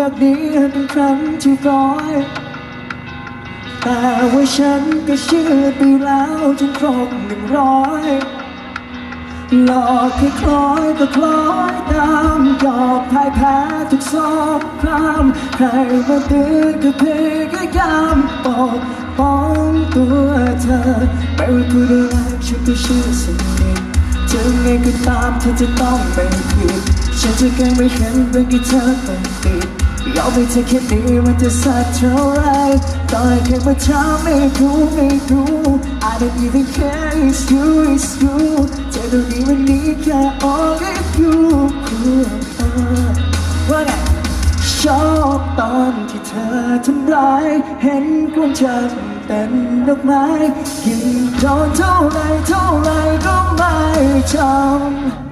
แบบนี้เป็นครั้งที่ร้อย แต่ว่าฉันก็เชื่อไปแล้วจนครบหนึ่งร้อยหลอกให้คล้อยก็คล้อยตามยอมพ่ายแพ้ทุกสอบครามใครมาเตือนก็พยายามปกป้องตัวเธอไม่ว่าพูดอะไรฉันก็เชื่อเสมอถึงไงก็ตามเธอจะต้องไม่ผิดฉันจะแกล้งไม่เห็นเรื่องที่เธอต้องติด ยอมให้เธอแค่นี้มันจะสักเท่าไรต่อให้แค่ว่าเธอไม่รู้ไม่รู้ I don't even care it's you it's you เธอตรงนี้วันนี้แค่ only you ว่าไงชอบตอนที่เธอทำร้าย เห็นความจำเป็นดอกไม้ยิ่งโดนเท่าไรเท่าไรก็ไม่จำ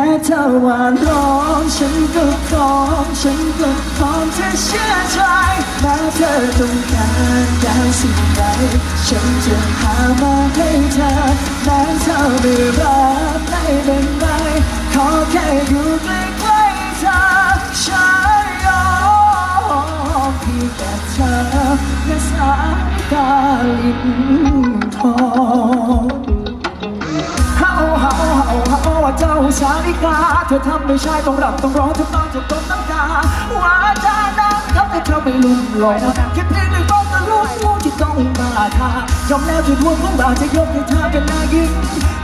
ค่เธอหวาร้องฉันก็พร้อมฉันก็พร้อมจะเชื่อใจแม้เธอต้องการการสิ่งใดฉันจะหามาให้เธอแม้เธอไม่รับไม่เป็นไรขอแค่อยู่ใกล้ๆเธอฉันยอมเพียงแต่เธอและสายตาลิ้นทอง สาลิกาเธอทำไม่ใช่ต้องรับต้องร้องทุกตอนทุกตนน้ำตาว่าจานังทำให้เธอไม่ลุ่มหลงแค่เพียงได้บอกกับลูกผู้ที่ต้องมาทายอมแล้วที่ทวงของเราจะยกให้เธอเป็นนายหญิง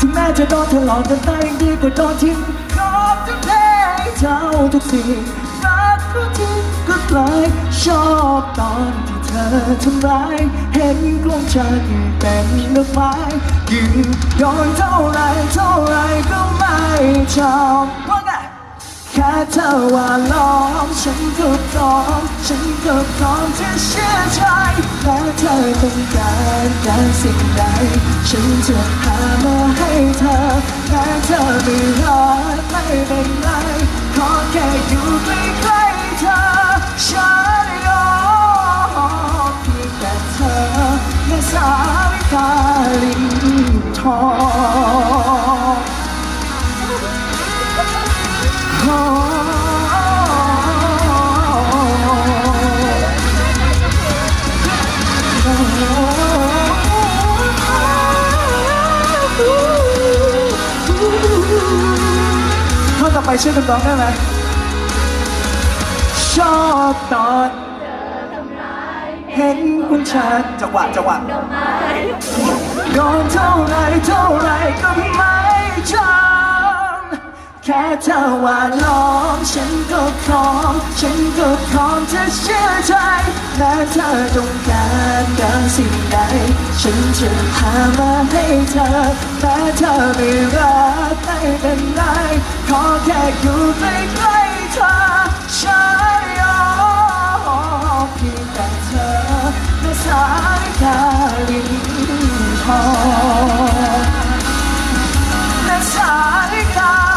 ถึงแม้จะโดนเธอหลอกกันตายยังดีกว่าโดนทิ้งยอมจะเพให้เจ้าทุกสิ่งรักก็ทิ้งก็ไกลชอบตอนที่เธอทำร้ายเห็นกลงฉันเป็นดอกไม้ยิ่งโดนเท่าไรเท่าไรก็ ไม่ชองแค่เธอว่าลองฉันก็พร้อมฉันก็พร้อมจะเชื่อใจและเธอต้องการการสิ่งใด ฉันจะหามาให้เธอแม้เธอไม่รักไม่เป็นไรขอแค่อยู่ใกล้ๆเธอฉันยอมเพียงแต่เธอและสายตาลิ้นทอง ท่อนต่อไปช่วยกันร้องได้ไหมชอบตอนเห็นคุณชาจังหวะจังหวะโดนเท่าไรเท่าไรก็ไม่จำ แค่เธอว่าลองฉันก็พร้อม ฉันก็พร้อมจะเชื่อใจแม้เธอต้องการการสิ่งใด ฉันจะหามาให้เธอแม้เธอไม่รักไม่เป็นไร ขอแค่อยู่ใกล้ๆเธอฉันยอเพียงแต่เธอและสายตาลิ้นทอง